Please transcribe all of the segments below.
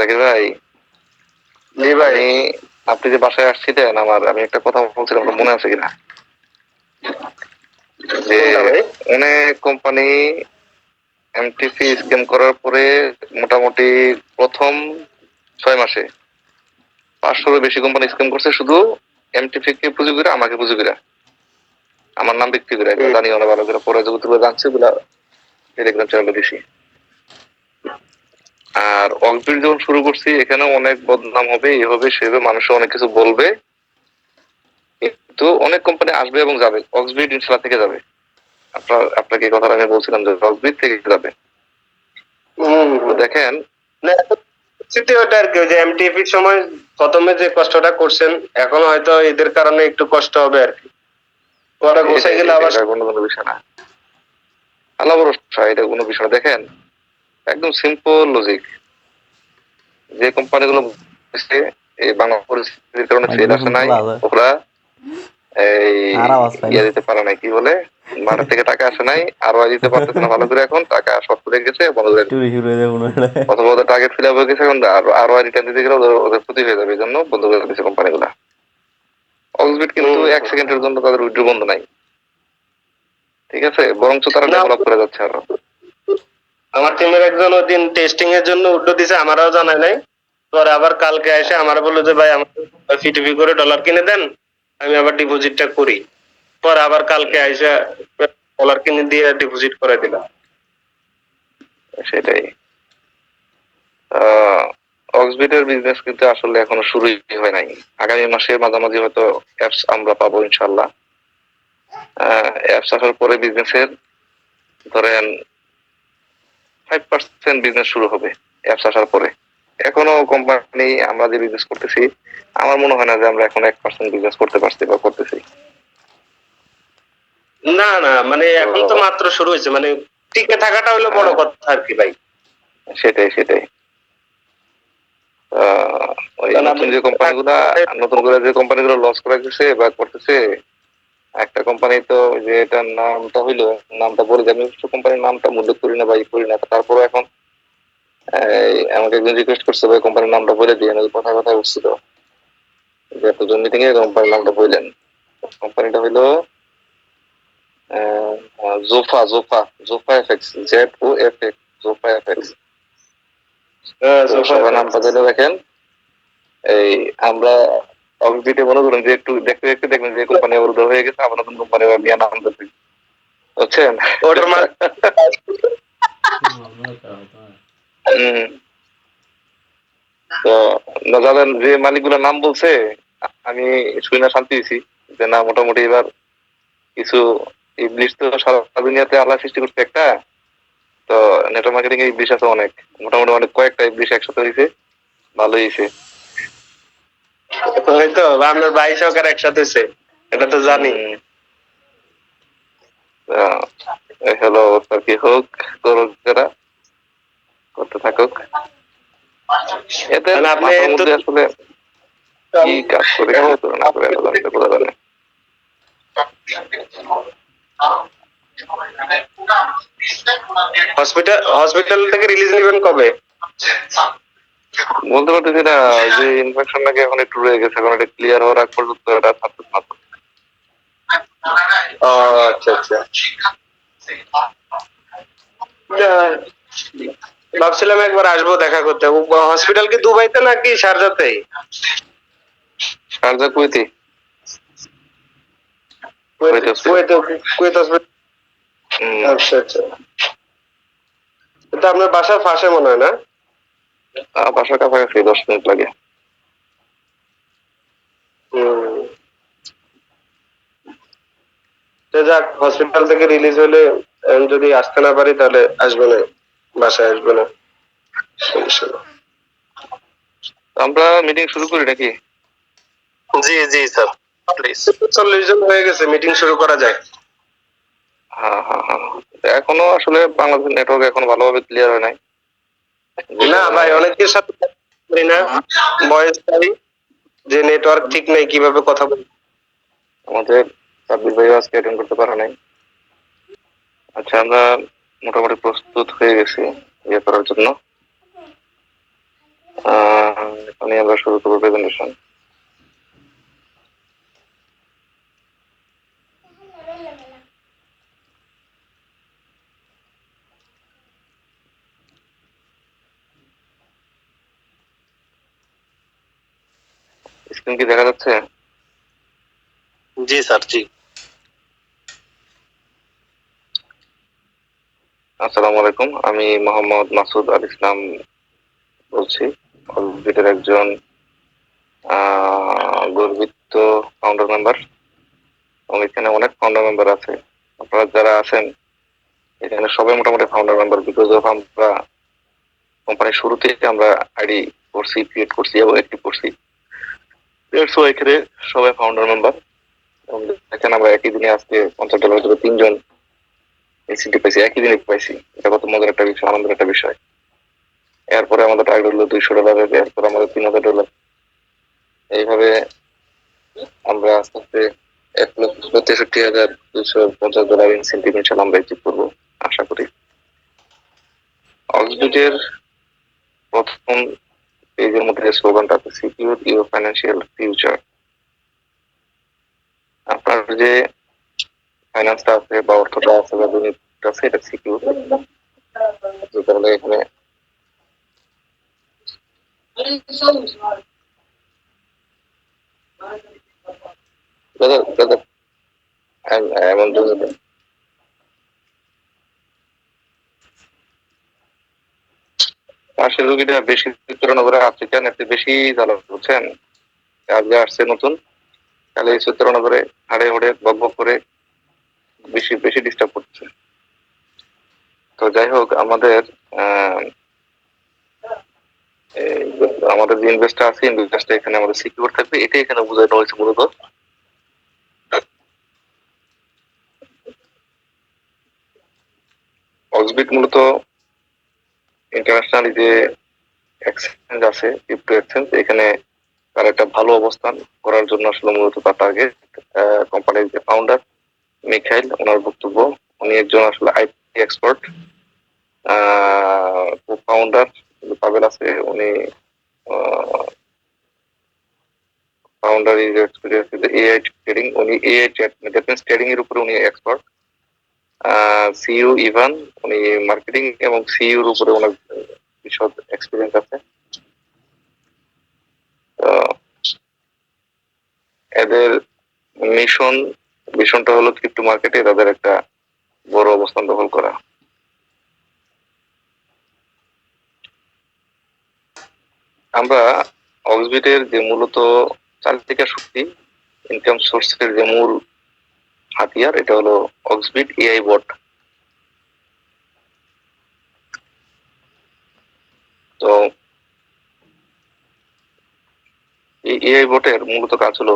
জাকির ভাই। জি ভাই। আপনি যে বাসায় আসছিলেন আমার আমি একটা কথা বলছিলাম আপনার মনে আছে কিনা? যে অনেক কোম্পানি এমটিপি স্ক্যাম করার পরে মোটামুটি প্রথম ছয় মাসে পাঁচশোরও বেশি কোম্পানি স্ক্যাম করছে শুধু এমটিপি কে পুঁজি করে আমাকে পুঁজি করে। আমার নাম ব্যক্তি করে জানি অনেক ভালো করে পরে যতগুলো জানছে ওগুলা টেলিগ্রাম চ্যানেলে দিছি। আর অগবির যখন শুরু করছি এখানে অনেক বদনাম হবে এ হবে সে হবে মানুষ অনেক কিছু বলবে। কিন্তু অনেক কোম্পানি আসবে এবং যাবে। অক্সবিট ইনশাল্লাহ থেকে যাবে। আপনার আপনাকে এই কথাটা আমি বলছিলাম যে অক্সবিট থেকে যাবে। দেখেন। ওটা আর কি যে এমটিপির সময় প্রথমে যে কষ্টটা করছেন এখন হয়তো এদের কারণে একটু কষ্ট হবে আর কি। পরে বসে গেলে আবার কোনো কোনো বিষয় না। আল্লাহ ভরসা এটা কোনো বিষয় না। দেখেন একদম সিম্পল লজিক যে কোম্পানিগুলো বসে এই বাংলা পরিস্থিতির কারণে সেল আসে নাই ওরা এই আর আওয়াজ পাই না। ইয়ে দিতে পারে নাই কি বলে? মাঠের থেকে টাকা আসে নাই আর দিতে পারতেছে না ভালো করে এখন টাকা শর্ট করে গেছে বন্ধ করে অথবা ওদের টার্গেট ফিল আপ হয়ে গেছে এখন আর আরও রিটার্ন দিতে গেলে ওদের ওদের ক্ষতি হয়ে যাবে এই জন্য বন্ধ করে দিয়েছে কোম্পানিগুলা অক্সবিট কিন্তু। এক সেকেন্ডের জন্য তাদের উইড্রো বন্ধ নাই। ঠিক আছে? বরঞ্চ তারা। ডেভেলপ করে যাচ্ছে আরও। আমার টিমের একজন ওই দিন টেস্টিং এর জন্য উদ্যোগ দিছে, আমারও জানায় নাই। পরে আবার কালকে এসে আমার বলল যে, ভাই আমার ফিটিপি করে ডলার কিনে দেন, আমি আবার ডিপোজিটটা করি। পরে আবার কালকে এসে ডলার কিনে দিয়ে ডিপোজিট করে দিলাম। সেটাই। অক্সবিটের বিজনেস কিন্তু আসলে এখনও শুরুই হয় নাই। আগামী মাসের মাঝামাঝি হয়তো অ্যাপস আমরা পাবো ইনশাল্লাহ অ্যাপস আসার পরে বিজনেসের ধরেন ফাইভ পার্সেন্ট বিজনেস শুরু হবে অ্যাপস আসার পরে। এখনও কোম্পানি আমরা যে বিজনেস করতেছি আমার মনে হয় না যে আমরা এখন এক পার্সেন্ট বিজনেস করতে পারছি বা করতেছি। না না মানে এখন তো মাত্র শুরু হয়েছে মানে টিকে থাকাটা হলো বড় কথা আর কি ভাই। সেটাই সেটাই। ওই নতুন যে কোম্পানিগুলা নতুন করে যে কোম্পানিগুলো লস করে গেছে বা করতেছে একটা কোম্পানি তো যে এটার নামটা হইল নামটা বলে দিই আমি কোম্পানির নামটা উল্লেখ করি না বা করি না তারপরে এখন আমাকে একজন রিকোয়েস্ট করছে ভাই কোম্পানির নামটা বলে দিয়ে আমি কথা কথা উঠছিল যে এতজন মিটিং এ কোম্পানির নামটা বললেন। কোম্পানিটা হইল Zofa Zofa Zofa FX Z O F X Zofa FX হ্যাঁ, নামটা জেনে দেখেন এই আমরা অফিসে মনে করুন যে একটু দেখতে দেখতে দেখবেন যে কোম্পানি অবরুদ্ধ হয়ে গেছে আবার নতুন কোম্পানি নাম বুঝছেন? ওটার তো যে মালিকগুলোর নাম বলছে আমি শুনে না শান্তি দিছি যে না মোটামুটি এবার কিছু ইংলিশ তো সারা দুনিয়াতে আল্লাহ সৃষ্টি করছে একটা তো নেটওয়ার্ক মার্কেটিং এ ইংলিশ আছে অনেক। মোটামুটি অনেক কয়েকটা ইংলিশ একসাথে হয়েছে ভালো হয়েছে ওই তো আপনার ভাই সরকার একসাথে হয়েছে এটা তো জানি। হ্যালো কি হোক করুক যারা করতে থাকুক। এতে মানে আপনি আসলে কি কাজ করে না করে এটা জানতে বোঝা যায় হসপিটাল হসপিটাল থেকে রিলিজ নেবেন কবে? বলতে পারতেছি না যে ইনফেকশন নাকি এখন একটু রয়ে গেছে এখন এটা ক্লিয়ার হওয়ার আগ পর্যন্ত এটা থাকতে না আচ্ছা আচ্ছা। ভাবছিলাম একবার আসব দেখা করতে। হসপিটাল কি দুবাইতে নাকি শারজাতেই Sharjah Kuwaiti. Kuwait Kuwait Kuwait hospital আচ্ছা আচ্ছা। এটা আপনার বাসার পাশে মনে হয় না? বাসার কাছাকাছি দশ মিনিট লাগে। যাক হসপিটাল থেকে রিলিজ হলে যদি আসতে না পারি তাহলে আসবে না বাসায় আসবে না। আমরা মিটিং শুরু করি নাকি? জি জি স্যার প্লিজ চল্লিশ জন হয়ে গেছে মিটিং শুরু করা যায়। হ্যাঁ হ্যাঁ হ্যাঁ এখনও আসলে বাংলাদেশের নেটওয়ার্ক এখন ভালোভাবে ক্লিয়ার হয় নাই। না ভাই অনেকের সাথে করি না। বয়স তাই যে নেটওয়ার্ক ঠিক নাই কীভাবে কথা বলি আমাদের সাব্বির ভাই আজকে অ্যাটেন্ড করতে পারে নাই। আচ্ছা আমরা মোটামুটি প্রস্তুত হয়ে গেছি ইয়ে করার জন্য। আহ, এখনই আমরা শুরু করব প্রেজেন্টেশন স্ক্রিন কি দেখা যাচ্ছে? জি স্যার জি। আসসালামু আলাইকুম আমি মোহাম্মদ মাসুদ আল ইসলাম বলছি। অলবিটের একজন গর্বিত ফাউন্ডার মেম্বার এবং এখানে অনেক ফাউন্ডার মেম্বার আছে। আপনারা যারা আছেন এখানে সবাই মোটামুটি ফাউন্ডার মেম্বার বিকজ অফ আমরা কোম্পানির শুরু থেকে আমরা আইডি করছি ক্রিয়েট করছি এবং অ্যাক্টিভ করছি। সো এখানে সবাই ফাউন্ডার মেম্বার এবং দেখেন আমরা একই দিনে আজকে পঞ্চাশ ডলার করে তিনজন এসিডি পাইছি, একই দিনে পাইছি। এটা কত মজার একটা বিষয়, আনন্দের একটা বিষয়। এরপরে আমাদের টার্গেট হলো দুইশো ডলারের এরপরে আমাদের তিন হাজার ডলার এইভাবে আমরা আস্তে আস্তে এক লক্ষ তেষট্টি হাজার দুইশো পঞ্চাশ ডলার ইনসেন্টিভ ইনশাল্লাহ আমরা অ্যাচিভ করব, আশা করি। অক্সবিটের প্রথম পেজের মধ্যে যে স্লোগানটা আছে সিকিউর ইউর ফাইন্যান্সিয়াল ফিউচার আপনার যে ফাইন্যান্সটা আছে বা অর্থটা আছে বা দুর্নীতিটা আছে এটা সিকিউর যে কারণে এখানে দাদা দাদা এম- এমন পাশের রুগীটা বেশি করে আফ্রিকান এতে বেশি জ্বালা, বুঝছেন? আজকে আসছে নতুন তাহলে এই করে হাড়ে হড়ে বক করে বেশি বেশি ডিস্টার্ব করছে। তো যাই হোক, আমাদের আমাদের যে ইনভেস্টটা আছে ইনভেস্টটা এখানে আমাদের সিকিউর থাকবে, এটাই এখানে বোঝানো হয়েছে মূলত। অক্সবিট মূলত ইন্টারন্যাশনাল যে এক্সচেঞ্জ আছে ক্রিপ্টো এক্সচেঞ্জ এখানে তার একটা ভালো অবস্থান করার জন্য আসলে মূলত তার টার্গেট কোম্পানির যে ফাউন্ডার মিখাইল, ওনার বক্তব্য। উনি একজন আসলে আইটি এক্সপার্ট ফাউন্ডার পাবেল আছে। উনি founder is experience AI trading উনি এআই ট্রেডিং এর উপরে উনি এক্সপার্ট সিইও ইভান উনি মার্কেটিং এবং সিইওর উপরে ওনার বিশদ এক্সপিরিয়েন্স আছে। এদের মিশন মিশনটা হলো ক্রিপ্টো মার্কেটে তাদের একটা বড় অবস্থান দখল করা। আমরা অক্সবিটের যে মূলত চারিত্রিকা শক্তি ইনকাম সোর্সের যে মূল হাতিয়ার, এটা হলো অক্সবিট এআই বট তো এই এআই বটের মূলত কাজ হলো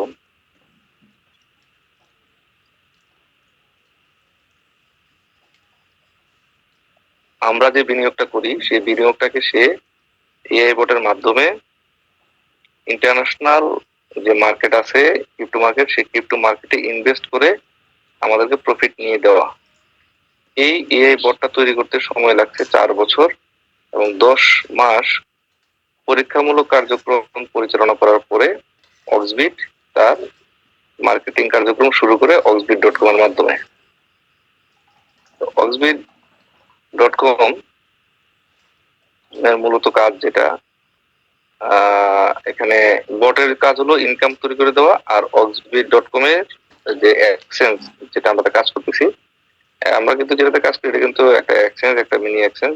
আমরা যে বিনিয়োগটা করি, সেই বিনিয়োগটাকে সে এআই বটের মাধ্যমে ইন্টারন্যাশনাল যে মার্কেট আছে ক্রিপ্টো মার্কেট সেই ক্রিপ্টো মার্কেটে ইনভেস্ট করে আমাদেরকে প্রফিট নিয়ে দেওয়া। এই এআই বটটা তৈরি করতে সময় লাগছে চার বছর। এবং দশ মাস পরীক্ষামূলক কার্যক্রম পরিচালনা করার পরে অক্সবিট তার মার্কেটিং কার্যক্রম শুরু করে অক্সবিট ডট কম এর মাধ্যমে। অক্সবিট ডট কম মূলত কাজ যেটা এখানে বটের কাজ হলো ইনকাম তৈরি করে দেওয়া আর অক্সবিট ডট কম এর যে এক্সচেঞ্জ যেটা আমরা কাজ করতেছি, আমরা কিন্তু যেটাতে কাজ করি, এটা কিন্তু একটা এক্সচেঞ্জ একটা মিনি এক্সচেঞ্জ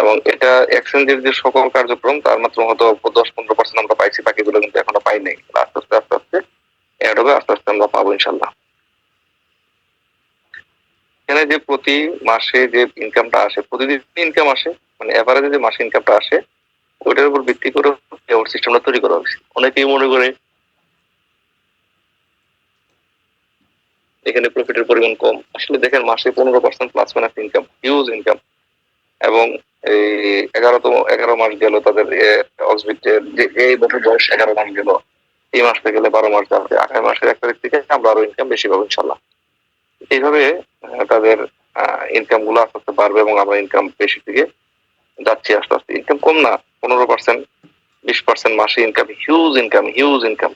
এবং এটা এক্সচেঞ্জের যে সকল কার্যক্রম, তার মাত্র হয়তো দশ পনেরো পার্সেন্ট আমরা পাইছি, বাকিগুলো কিন্তু এখনও পাই নাই। আস্তে আস্তে আস্তে আস্তে অ্যাড হবে, আস্তে আস্তে আমরা পাবো ইনশাল্লাহ এখানে যে প্রতি মাসে যে ইনকামটা আসে প্রতিদিন ইনকাম আসে মানে এভারেজে যে মাসে ইনকামটা আসে, ওইটার উপর ভিত্তি করে পেআউট সিস্টেমটা তৈরি করা হয়েছে। অনেকেই মনে করে এখানে প্রফিটের পরিমাণ কম। আসলে দেখেন, মাসে পনেরো percent plus minus income huge income এবং এই এগারোতম, এগারো মাস গেল তাদের অক্সবিটের যে এই বছর বয়স এগারো মাস গেল। এই মাসটা গেলে বারো মাস যাবে আগামী মাসের এক তারিখ থেকে আমরা আরও ইনকাম বেশি পাবো ইনশাল্লাহ এইভাবে তাদের ইনকামগুলো আস্তে আস্তে বাড়বে এবং আমরা ইনকাম বেশি থেকে যাচ্ছি আস্তে আস্তে। ইনকাম কম না, পনেরো পার্সেন্ট বিশ পার্সেন্ট মাসে income huge income huge income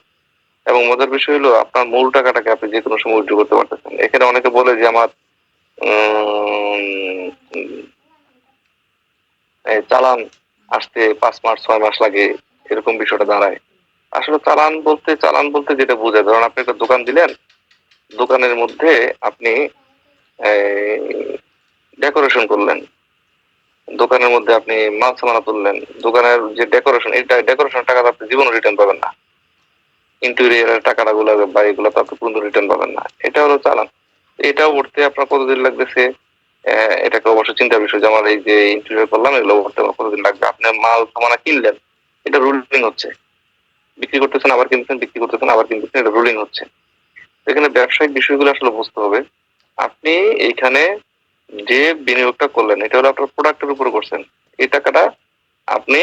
এবং মজার বিষয় হলো, আপনার মূল টাকাটাকে আপনি যে কোনো সময় উইথড্র করতে পারতেছেন। এখানে অনেকে বলে যে আমার চালান আসতে পাঁচ মাস, ছয় মাস লাগে, এরকম বিষয়টা দাঁড়ায়। আসলে চালান বলতে চালান বলতে যেটা বোঝায়, ধরুন আপনি একটা দোকান দিলেন, দোকানের মধ্যে আপনি ডেকোরেশন করলেন। দোকানের মধ্যে আপনি মাল সামানা তুললেন। দোকানের যে ডেকোরেশন এটা ডেকোরেশন টাকা তো আপনি জীবনে রিটার্ন পাবেন না। ইন্টেরিয়ারের টাকাটা গুলো বা এগুলো তো আপনি কোনো রিটার্ন পাবেন না। এটা হলো চালান। এটাও উঠতে আপনার কতদিন লাগতেছে? এটাকে অবশ্য চিন্তার বিষয় যে আমার এই যে ইন্টেরিয়ার করলাম, এগুলো উঠতে আমার কতদিন লাগবে? আপনি মাল, সামানা কিনলেন, এটা রুলিং হচ্ছে। বিক্রি করতেছেন, আবার কিনতেছেন, বিক্রি করতেছেন, আবার কিনতেছেন, এটা রুলিং হচ্ছে। এখানে ব্যবসায়িক বিষয়গুলো আসলে বুঝতে হবে। আপনি এইখানে যে বিনিয়োগটা করলেন, এটা হলো আপনার প্রোডাক্টের উপর করছেন। এই টাকাটা আপনি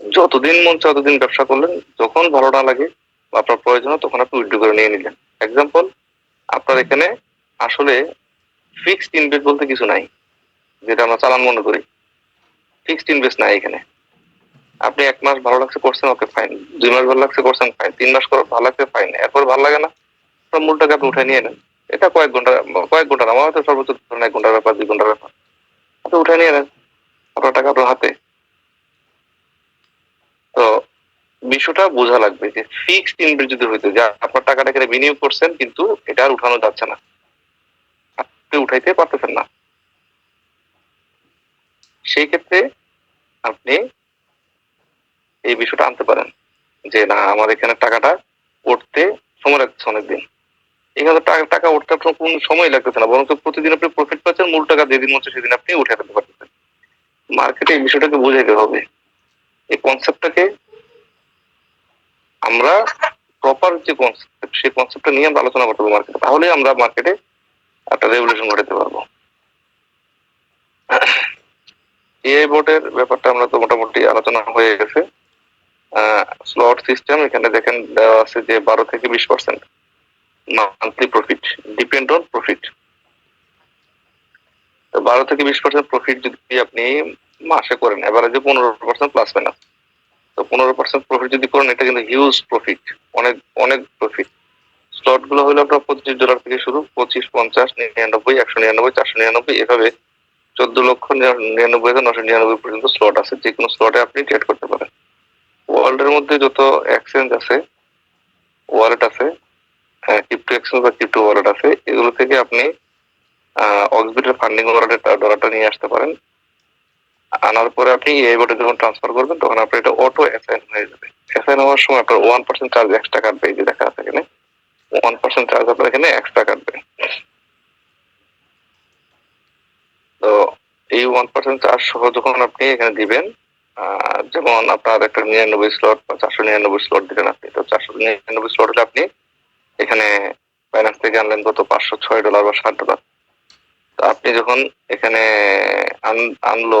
যতদিন মন চায় ততদিন ব্যবসা করলেন, যখন ভালো না লাগে আপনার প্রয়োজন তখন আপনি উইথড্র করে নিয়ে নিলেন। এক্সাম্পল আপনার এখানে আসলে ফিক্সড ইনভেস্ট বলতে কিছু নাই, যেটা আমরা চালান মনে করি। ফিক্সড ইনভেস্ট নাই এখানে। আপনি এক মাস ভালো লাগছে করছেন, ওকে ফাইন দুই মাস ভালো লাগছে করছেন ফাইন তিন মাস করার ভালো লাগছে ফাইন এরপর ভালো লাগে না আপনার মূল টাকা আপনি উঠে নিয়ে নেন। এটা কয়েক ঘণ্টা কয়েক ঘণ্টা না, আমার হয়তো সর্বোচ্চ এক ঘণ্টার ব্যাপার, দুই ঘণ্টার ব্যাপার। আপনি উঠে নিয়ে নেন, আপনার টাকা আপনার হাতে। তো বিষয়টা বোঝা লাগবে যে ফিক্সড ইনভেস্ট যদি হইতো, যে আপনার টাকাটা এখানে বিনিয়োগ করছেন, কিন্তু এটা আর উঠানো যাচ্ছে না। উঠাইতে পারতেছেন না। সেই ক্ষেত্রে আপনি এই বিষয়টা আনতে পারেন যে, না, আমার এখানে টাকাটা উঠতে সময় লাগছে অনেকদিন। এখানে টাকা টাকা উঠতে আপনার কোনো সময় লাগতেছে না বরং প্রতিদিন আপনি প্রফিট পাচ্ছেন, মূল টাকা যেদিন হচ্ছে সেদিন আপনি উঠে ফেলতে পারতেছেন। মার্কেটে এই বিষয়টাকে বুঝাইতে হবে। এই কনসেপ্টটাকে আমরা প্রপার যে কনসেপ্ট সেই কনসেপ্টটা নিয়ে আমরা আলোচনা করতে হবে মার্কেটে তাহলে আমরা মার্কেটে একটা রেভলিউশন ঘটাতে পারব। এআই বোর্ডের ব্যাপারটা আমরা তো মোটামুটি আলোচনা হয়ে গেছে। স্লট সিস্টেম এখানে দেখেন দেওয়া আছে যে বারো থেকে বিশ percent monthly profit depend on profit বারো থেকে বিশ পার্সেন্ট প্রফিট যদি আপনি মাসে করেন এভারেজে পনেরো পার্সেন্ট প্লাস মাইনাস তো পনেরো পার্সেন্ট প্রফিট যদি করেন, এটা কিন্তু হিউজ প্রফিট অনেক অনেক প্রফিট স্লটগুলো হলো আপনার পঁচিশ ডলার থেকে শুরু, পঁচিশ, পঞ্চাশ, নিরানব্বই, একশো নিরানব্বই, চারশো নিরানব্বই, এভাবে চোদ্দ লক্ষ নিরানব্বই হাজার নশো নিরানব্বই পর্যন্ত স্লট আছে। যে কোনো স্লটে আপনি ট্রেড করতে পারেন। ওয়ার্ল্ডের মধ্যে যত এক্সচেঞ্জ আছে ওয়ালেট আছে ক্রিপ্টো এক্সচেঞ্জ বা ক্রিপ্টো ওয়ালেট আছে, এগুলো থেকে আপনি অক্সবিটের ফান্ডিং ওয়ালেটে ডলারটা নিয়ে আসতে পারেন। আনার পরে আপনি এই বোর্ডে যখন ট্রান্সফার করবেন, তখন আপনার এটা অটো অ্যাসাইন হয়ে যাবে। অ্যাসাইন হওয়ার সময় আপনার ওয়ান পার্সেন্ট চার্জ এক্সট্রা কাটবে এই যে দেখা আছে এখানে ওয়ান পার্সেন্ট চার্জ আপনার এখানে এক্সট্রা কাটবে। তো এই ওয়ান পার্সেন্ট চার্জ সহ যখন আপনি এখানে দিবেন যেমন আপনার একটা নিরানব্বই স্লট বা চারশো নিরানব্বই স্লট দিলেন আপনি, তো চারশো নিরানব্বই স্লট হলে আপনি এখানে ফাইন্যান্স থেকে আনলেন কত? পাঁচশো ছয় ডলার বা ষাট ডলার তো আপনি যখন এখানে আন- আনলো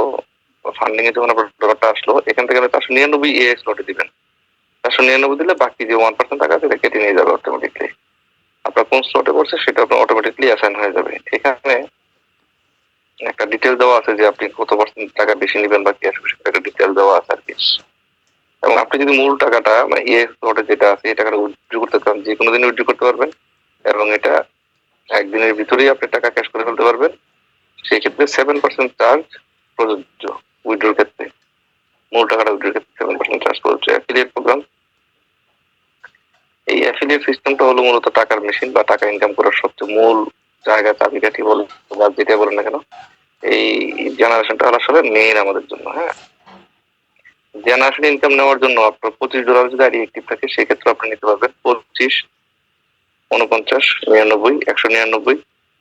ফান্ডিং এ যখন আপনার ডলারটা আসলো, এখান থেকে চারশো নিরানব্বই এ স্লটে দিবেন। চারশো নিরানব্বই দিলে বাকি যে ওয়ান পার্সেন্ট টাকা এটা কেটে নিয়ে যাবে অটোমেটিকলি আপনার কোন স্লটে পড়ছে, সেটা আপনার অটোমেটিকলি অ্যাসাইন হয়ে যাবে। এখানে একটা ডিটেল দেওয়া আছে যে আপনি কত পার্সেন্ট টাকা বেশি নেবেন বা কি আসবে সেটা ডিটেল দেওয়া আছে আর কি। এবং আপনি যদি মূল টাকাটা মানে ইয়ে স্লটে যেটা আছে এই টাকাটা উইথড্র করতে চান, যে কোনো দিন উইথড্র করতে পারবেন। এবং এটা একদিনের ভিতরেই আপনি টাকা ক্যাশ করে ফেলতে পারবেন। সেই ক্ষেত্রে সেভেন পার্সেন্ট চার্জ প্রযোজ্য উইথড্রোর ক্ষেত্রে। মূল টাকাটা উইথড্রোর ক্ষেত্রে সেভেন পার্সেন্ট চার্জ প্রযোজ্য। অ্যাফিলিয়েট প্রোগ্রাম এই অ্যাফিলিয়েট সিস্টেমটা হলো মূলত টাকার মেশিন বা টাকা ইনকাম করার সবচেয়ে মূল জায়গা, চাবিকাঠি বলে বা যেটা বলেন না কেন, এই জেনারেশনটা হলো আসলে মেইন আমাদের জন্য হ্যাঁ। জেনারেশন ইনকাম নেওয়ার জন্য আপনার পঁচিশ ডলার যদি আইডি অ্যাক্টিভ থাকে, সেক্ষেত্রে আপনি নিতে পারবেন পঁচিশ, উনপঞ্চাশ, নিরানব্বই, একশো নিরানব্বই,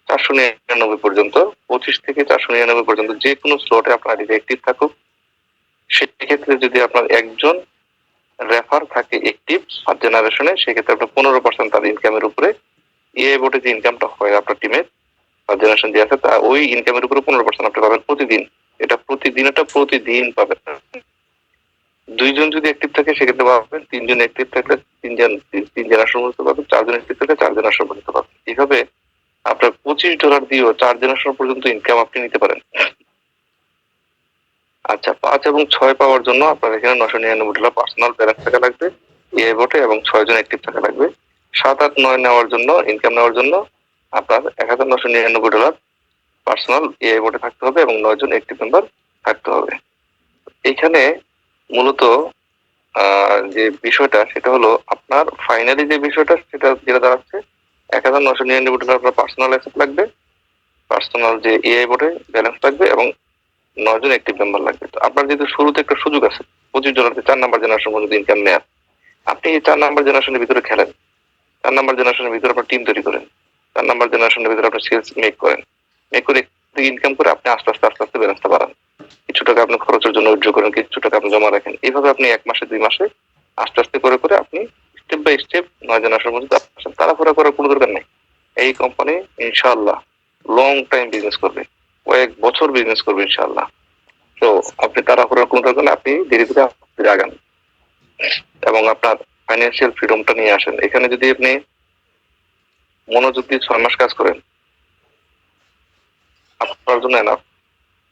চারশো নিরানব্বই পর্যন্ত, পঁচিশ থেকে চারশো নিরানব্বই পর্যন্ত যে কোনো স্লটে আপনার আইডি অ্যাক্টিভ থাকুক। সেক্ষেত্রে যদি আপনার একজন রেফার থাকে অ্যাক্টিভ ফার্স্ট জেনারেশনে সেক্ষেত্রে আপনার পনেরো পার্সেন্ট তার ইনকামের উপরে ইয়ে বোর্ডে যে ইনকামটা হয় আপনার টিমের ফার্স্ট জেনারেশন যে আছে, তা ওই ইনকামের উপরে পনেরো পার্সেন্ট আপনি পাবেন প্রতিদিন। এটা প্রতিদিন এটা প্রতিদিন পাবেন। দুইজন যদি অ্যাক্টিভ থাকে, সেক্ষেত্রে পাবেন, তিনজন অ্যাক্টিভ থাকলে তিনজন, তিন- তিন জেনারেশন পর্যন্ত পাবেন, চারজন অ্যাক্টিভ থাকলে চার জেনারেশন পর্যন্ত পাবেন। এইভাবে আপনার পঁচিশ ডলার দিয়েও চার জেনারেশন পর্যন্ত ইনকাম আপনি নিতে পারেন। আচ্ছা পাঁচ এবং ছয় পাওয়ার জন্য আপনার এখানে নশো নিরানব্বই ডলার পার্সোনাল ব্যালেন্স থাকা লাগবে এআই বোটে এবং ছয় জন অ্যাক্টিভ থাকা লাগবে। সাত আট নয় নেওয়ার জন্য ইনকাম নেওয়ার জন্য আপনার এক হাজার নশো নিরানব্বই ডলার পার্সোনাল এআই বোর্ডে থাকতে হবে এবং নয় জন অ্যাক্টিভ মেম্বার থাকতে হবে। এখানে মূলত যে বিষয়টা, সেটা হলো আপনার ফাইনালি যে বিষয়টা, সেটা যেটা দাঁড়াচ্ছে, এক হাজার নশো নিরানব্বই ডলার আপনার পার্সোনাল অ্যাসেট লাগবে পার্সোনাল যে এআই বোর্ডে ব্যালেন্স থাকবে এবং নয় জন অ্যাক্টিভ মেম্বার লাগবে। তো আপনার যেহেতু শুরুতে একটা সুযোগ আছে, পঁচিশ ডলার চার নাম্বার জেনারেশন পর্যন্ত ইনকাম নেয়ার আপনি এই চার নাম্বার জেনারেশনের ভিতরে খেলেন। চার নাম্বার জেনারেশনের ভিতরে আপনার টিম তৈরি করেন। চার নাম্বার জেনারেশনের ভিতরে আপনি সেলস মেক করেন। মেক করে ইনকাম করে আপনি আস্তে আস্তে আস্তে আস্তে ব্যালেন্সটা বাড়ান। কিছু টাকা আপনি খরচের জন্য উজ্জ্ব করেন, কিছু টাকা আপনি জমা রাখেন। এইভাবে আপনি এক মাসে, দুই মাসে আস্তে আস্তে করে করে আপনি স্টেপ বাই স্টেপ নয় জেনারেশন পর্যন্ত তাড়াহুড়া করার কোনো দরকার নেই। এই কোম্পানি ইনশাল্লাহ লং টাইম বিজনেস করবে। কয়েক বছর বিজনেস করবে ইনশাআল্লাহ। তো আপনি তাড়াহুড়ার কোনো দরকার আপনি ধীরে ধীরে আগান। এবং আপনার ফাইন্যান্সিয়াল ফ্রিডমটা নিয়ে আসেন। এখানে যদি আপনি মনোযোগ দিয়ে ছয় মাস কাজ করেন, আপনার জন্য এনাফ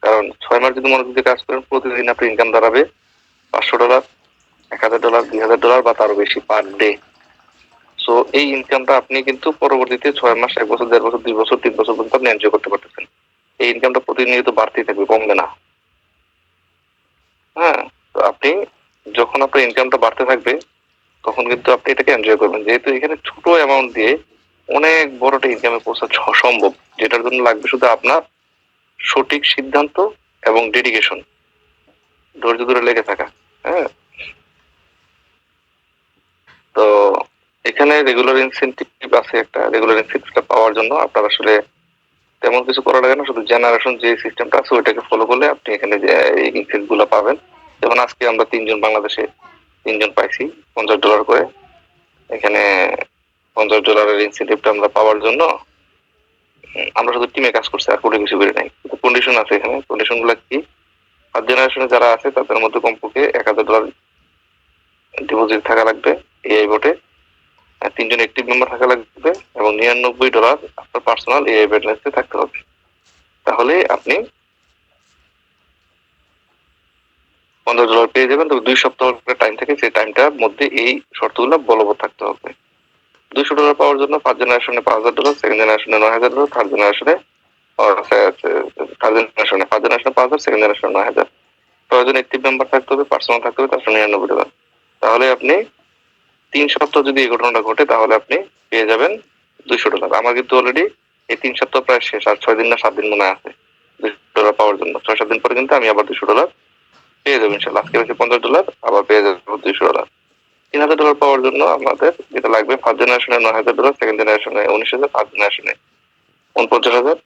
কারণ ছয় মাস যদি মনোযোগ দিয়ে কাজ করেন, প্রতিদিন আপনার ইনকাম দাঁড়াবে পাঁচশো ডলার এক হাজার ডলার দুই হাজার ডলার বা তারও বেশি পার ডে সো এই ইনকামটা আপনি কিন্তু পরবর্তীতে ছয় মাস, এক বছর, দেড় বছর, দুই বছর, তিন বছর পর্যন্ত আপনি এনজয় করতে পারতেছেন। এই ইনকামটা প্রতিনিয়ত বাড়তেই থাকবে, কমবে না। হ্যাঁ তো আপনি যখন আপনার ইনকামটা বাড়তে থাকবে, তখন কিন্তু আপনি এটাকে এনজয় করবেন। যেহেতু এখানে ছোট অ্যামাউন্ট দিয়ে অনেক বড় একটা ইনকামে পৌঁছা সম্ভব, যেটার জন্য লাগবে শুধু আপনার সঠিক সিদ্ধান্ত এবং ডেডিকেশন ধৈর্য ধরে লেগে থাকা হ্যাঁ। তো এখানে রেগুলার ইনসেন্টিভ আছে একটা রেগুলার ইনসেন্টিভটা পাওয়ার জন্য আপনার আসলে তেমন কিছু করা লাগে না, শুধু জেনারেশন যে সিস্টেমটা আছে ওইটাকে ফলো করলে আপনি এখানে যে ইনসেন্টিভগুলো পাবেন। যেমন আজকে আমরা তিনজন বাংলাদেশে তিনজন পাইছি, পঞ্চাশ ডলার করে। এখানে পঞ্চাশ ডলারের ইনসেন্টিভটা আমরা পাওয়ার জন্য আমরা শুধু টিমে কাজ করছি, আর কোনো কিছু করি নাই। কন্ডিশন আছে এখানে। কন্ডিশনগুলো কি? আর জেনারেশনে যারা আছে তাদের মধ্যে কমপক্ষে এক হাজার ডলার ডিপোজিট থাকা লাগবে এআই বোটে তিনজন অ্যাক্টিভ মেম্বার থাকা লাগবে এবং নিরানব্বই ডলার আপনার পার্সোনাল এআই ব্যালেন্সে থাকতে হবে। তাহলে আপনি পঞ্চাশ ডলার পেয়ে যাবেন, তবে দুই সপ্তাহ টাইম থেকে সেই টাইমটার মধ্যে এই শর্তগুলো বলবৎ থাকতে হবে। দুইশো ডলার পাওয়ার জন্য ফার্স্ট জেনারেশনে পাঁচ হাজার ডলার সেকেন্ড জেনারেশনে নয় হাজার ডলার থার্ড জেনারেশনে থার্ড জেনারেশনে ফার্স্ট জেনারেশনে পাঁচ হাজার সেকেন্ড জেনারেশনে নয় হাজার। প্রয়োজন একটি মেম্বার থাকতে হবে পার্সোনাল থাকতে হবে, তার সঙ্গে নিরানব্বই ডলার তাহলে আপনি তিন সপ্তাহ যদি এই ঘটনাটা ঘটে, তাহলে আপনি পেয়ে যাবেন দুইশো ডলার। আমার কিন্তু অলরেডি এই তিন সপ্তাহ প্রায় শেষ, আর ছয় দিন না, সাত দিন মনে আছে দুইশো ডলার পাওয়ার জন্য। ছয়, সাত দিন পরে কিন্তু আমি আবার দুইশো ডলার পেয়ে যাব ইনশাল্লাহ। আজকে হচ্ছে পঞ্চাশ ডলার, আবার পেয়ে যাব দুইশো ডলার। তিন হাজার ডলার পাওয়ার জন্য আমাদের যেটা লাগবে, ফার্স্ট জেনারেশনে নয় হাজার ডলার, সেকেন্ড জেনারেশনে উনিশ হাজার, ফার্স্ট জেনারেশনে উনপঞ্চাশ হাজার,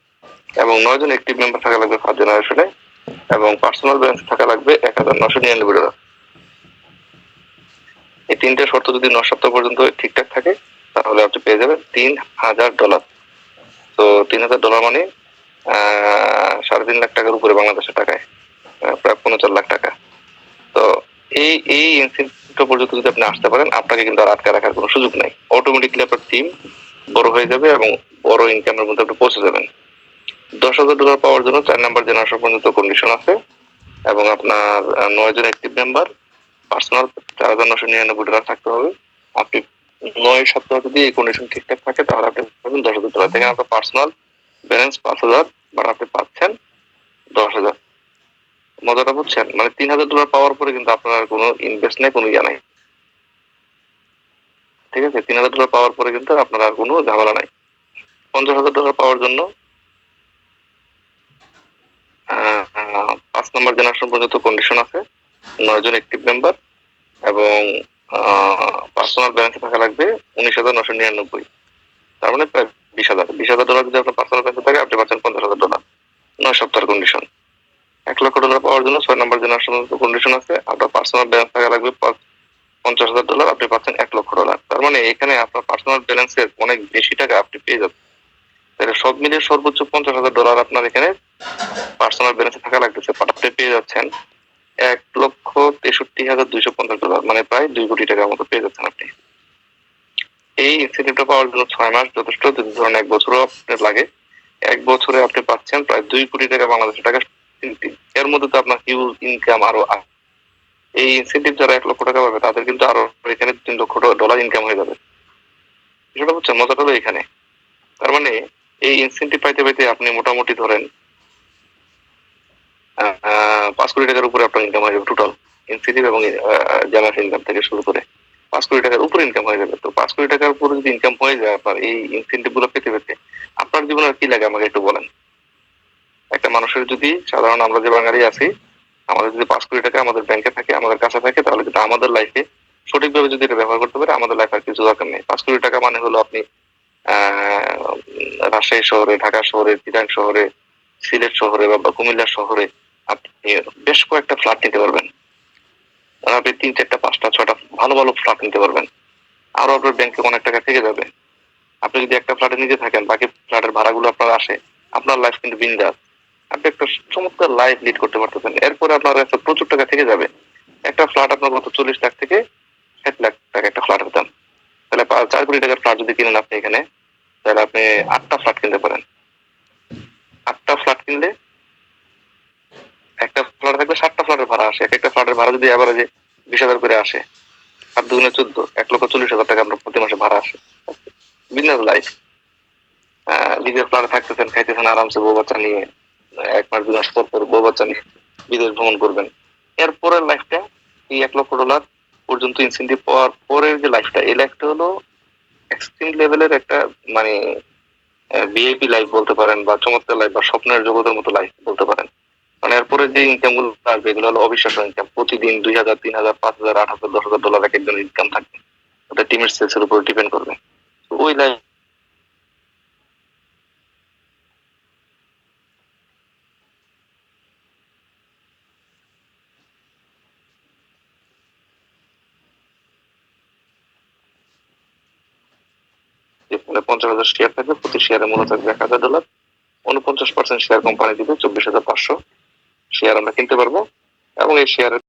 এবং নয় জন অ্যাক্টিভ মেম্বার থাকা লাগবে ফার্স্ট জেনারেশনে, এবং পার্সোনাল ব্যালেন্স থাকা লাগবে এক হাজার নশো নিরানব্বই ডলার। এই তিনটে শর্ত যদি ন সপ্তাহ পর্যন্ত ঠিকঠাক থাকে, তাহলে আপনি পেয়ে যাবেন তিন হাজার ডলার। তো তিন হাজার ডলার মানে সাড়ে তিন লাখ টাকার উপরে বাংলাদেশের টাকায় প্রায় পনেরো লাখ টাকা। তো এই এই ইনসেন্টিভটা পর্যন্ত যদি আপনি আসতে পারেন, আপনাকে কিন্তু আর আটকে রাখার কোনো সুযোগ নাই। অটোমেটিকলি আপনার টিম বড় হয়ে যাবে এবং বড় ইনকামের মধ্যে আপনি পৌঁছে যাবেন। দশ হাজার ডলার পাওয়ার জন্য চার নাম্বার জেনারেশন পর্যন্ত কন্ডিশন আছে এবং আপনার নয় জন অ্যাক্টিভ মেম্বার পার্সোনাল চার হাজার নশো নিরানব্বই ডলার থাকতে হবে। আপনি নয় সপ্তাহ যদি এই কন্ডিশন ঠিকঠাক থাকে, তাহলে আপনি পাবেন দশ হাজার ডলার থেকে আপনার পার্সোনাল ব্যালেন্স পাঁচ হাজার বা আপনি পাচ্ছেন দশ হাজার। মজাটা বুঝছেন? মানে তিন হাজার ডলার পাওয়ার পরে কিন্তু আপনার কোনো ইনভেস্ট নেই, কোনো ইয়া নাই। ঠিক আছে? তিন হাজার ডলার পাওয়ার পরে কিন্তু আপনার আর কোনো ঝামেলা নাই। পঞ্চাশ হাজার ডলার পাওয়ার জন্য পাঁচ নম্বর জেনারেশন পর্যন্ত কন্ডিশন আছে। নয় জন অ্যাক্টিভ মেম্বার এবং পার্সোনাল ব্যালেন্সে থাকা লাগবে উনিশ হাজার নশো নিরানব্বই। তার মানে প্রায় বিশ হাজার। বিশ হাজার ডলার যদি আপনার পার্সোনাল ব্যালেন্সে থাকে, আপনি পাচ্ছেন পঞ্চাশ হাজার ডলার নয় সপ্তাহের কন্ডিশন এক লক্ষ ডলার পাওয়ার জন্য ছয় নম্বর জেনারেশন কন্ডিশন আছে। আপনার পার্সোনাল ব্যালেন্স থাকা লাগবে পঞ্চাশ হাজার ডলার আপনি পাচ্ছেন এক লক্ষ ডলার তার মানে এখানে আপনার পার্সোনাল ব্যালেন্সের অনেক বেশি টাকা আপনি পেয়ে যাবেন। তাহলে সব মিলিয়ে সর্বোচ্চ পঞ্চাশ হাজার ডলার আপনার এখানে পার্সোনাল ব্যালেন্সে থাকা লাগতেছে। আপনি পেয়ে যাচ্ছেন। এক লক্ষ তেষট্টি হাজার দুইশো পঞ্চাশ ডলার মানে প্রায় দুই কোটি টাকার মতো পেয়ে যাচ্ছেন আপনি। এই ইনসেন্টিভটা পাওয়ার জন্য ছয় মাস যথেষ্ট যদি ধরেন এক বছরও আপনার লাগে। এক বছরে আপনি পাচ্ছেন প্রায় দুই কোটি টাকা বাংলাদেশের টাকা এর মধ্যে তো আপনার হিউজ ইনকাম আরও। এই ইনসেন্টিভ যারা এক লক্ষ টাকা পাবে তাদের কিন্তু আরও এখানে তিন লক্ষ ডলার ইনকাম হয়ে যাবে। সেটা হচ্ছে মজাটা হলো এখানে। তার মানে এই ইনসেন্টিভ পাইতে পাইতে আপনি মোটামুটি ধরেন আহ, পাঁচ কোটি টাকার উপরে আপনার ইনকাম হয়ে যাবে টোটাল ইনসেন্টিভ এবং জামাত ইনকাম থেকে শুরু করে পাঁচ কোটি টাকার উপরে ইনকাম হয়ে যাবে। তো পাঁচ কোটি টাকার উপরে যদি ইনকাম হয়ে যায় আপনার এই ইনসেন্টিভগুলো পেতে পেতে, আপনার জীবনে কি লাগে আমাকে একটু বলেন? একটা মানুষের যদি, সাধারণ আমরা যে বাঙালি আছি, আমাদের যদি পাঁচ কোটি টাকা আমাদের ব্যাংকে থাকে, আমাদের কাছে থাকে, তাহলে কিন্তু আমাদের লাইফে সঠিকভাবে যদি এটা ব্যবহার করতে পারে, আমাদের লাইফ আর কিছু দরকার নেই। পাঁচ কোটি টাকা মানে হলো আপনি রাজশাহী শহরে, ঢাকা শহরে চিরাং শহরে, সিলেট শহরে বা কুমিল্লা শহরে আপনি বেশ কয়েকটা ফ্ল্যাট নিতে পারবেন। আপনি তিন চারটা, পাঁচটা, ছয়টা ভালো ভালো ফ্ল্যাট নিতে পারবেন। আরও আপনার ব্যাংকে অনেক টাকা থেকে যাবে। আপনি যদি একটা ফ্ল্যাটে নিজে থাকেন, বাকি ফ্ল্যাটের ভাড়াগুলো আপনার আসে, আপনার লাইফ কিন্তু বিন্দাস। আপনি একটা চমৎকার লাইফ লিড করতে পারতেছেন। এরপরে আপনার কাছে প্রচুর টাকা থেকে যাবে। একটা ফ্ল্যাট আপনার কত চল্লিশ লাখ থেকে ষাট লাখ টাকা একটা ফ্ল্যাটের দাম। তাহলে চার কোটি টাকার ফ্ল্যাট যদি কিনেন আপনি এখানে, তাহলে আপনি আটটা ফ্ল্যাট কিনতে পারেন। আটটা ফ্ল্যাট কিনলে একটা ফ্ল্যাট থাকলে সাতটা ফ্ল্যাটের ভাড়া আসে। এক একটা ফ্ল্যাটের ভাড়া যদি এবারে বিশ হাজার করে আসে, আর দুগুণে চোদ্দ, এক লক্ষ চল্লিশ হাজার টাকা আপনার প্রতি মাসে ভাড়া আসে। বিজনেস লাইফ নিজের ফ্ল্যাটে থাকতেছেন, খাইতেছেন, আরামসে বউ বাচ্চা নিয়ে এক মাস দু মাস পর পর বউ বাচ্চা নিয়ে বিদেশ ভ্রমণ করবেন। এরপরের লাইফটা এই এক লক্ষ ডলার পর্যন্ত ইনসেন্টিভ পাওয়ার পরের যে লাইফটা এই লাইফটা হলো এক্সট্রিম লেভেলের একটা মানে ভিআইপি লাইফ বলতে পারেন বা চমৎকার লাইফ বা স্বপ্নের জগতের মতো লাইফ বলতে পারেন। মানে এরপরে যে ইনকামগুলো আসবে এগুলো হলো অবিশ্বাস্য ইনকাম প্রতিদিন দুই হাজার, তিন হাজার, পাঁচ হাজার, আট হাজার, দশ হাজার ডলার এক একজন ইনকাম থাকবে। ওটা টিমের সেলসের উপর ডিপেন্ড করবে। ওই লাইফ যেখানে পঞ্চাশ হাজার শেয়ার থাকবে, প্রতি শেয়ারের মূল্য থাকবে এক হাজার ডলার উনপঞ্চাশ পার্সেন্ট শেয়ার কোম্পানি দিবে চব্বিশ হাজার পাঁচশো। শেয়ার আমরা কিনতে পারব এবং এই শেয়ারের